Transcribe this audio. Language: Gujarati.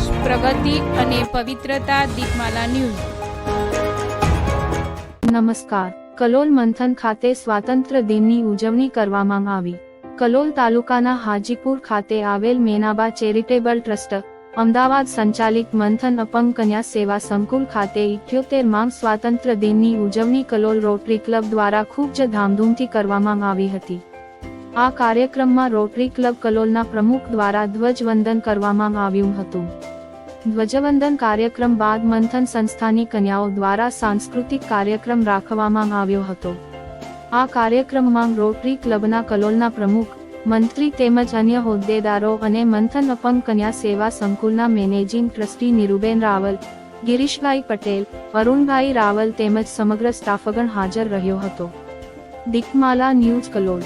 પ્રગતિ અને પવિત્રતા દીપમાલા ન્યૂઝ. નમસ્કાર. કલોલ મંથન ખાતે સ્વાતંત્ર્ય દિનની ઉજવણી કરવામાં આવી. કલોલ તાલુકાના હાજીપુર ખાતે આવેલ મેનાબા ચેરિટેબલ ટ્રસ્ટ, અમદાવાદ સંચાલિત મંથન અપંગ કન્યા સેવા સંકુલ ખાતે ઇઠ્યોતેરમાં સ્વાતંત્ર્ય દિનની ઉજવણી કલોલ રોટરી ક્લબ દ્વારા ખૂબ જ ધામધૂમથી કરવામાં આવી હતી. આ કાર્યક્રમમાં રોટરી ક્લબ કલોલના પ્રમુખ દ્વારા ધ્વજવંદન કરવામાં આવ્યું હતું. ધ્વજવંદન કાર્યક્રમ બાદ મંથન સંસ્થાની કન્યાઓ દ્વારા સાંસ્કૃતિક કાર્યક્રમ રાખવામાં આવ્યો હતો. આ કાર્યક્રમમાં રોટરી ક્લબના કલોલના પ્રમુખ, મંત્રી તેમજ અન્ય હોદ્દેદારો અને મંથન અપંગ કન્યા સેવા સંકુલના મેનેજિંગ ટ્રસ્ટી નિરુબેન રાવલ, ગિરીશભાઈ પટેલ, અરુણભાઈ રાવલ તેમજ સમગ્ર સ્ટાફગણ હાજર રહ્યો હતો. દીપમાલા ન્યૂઝ કલોલ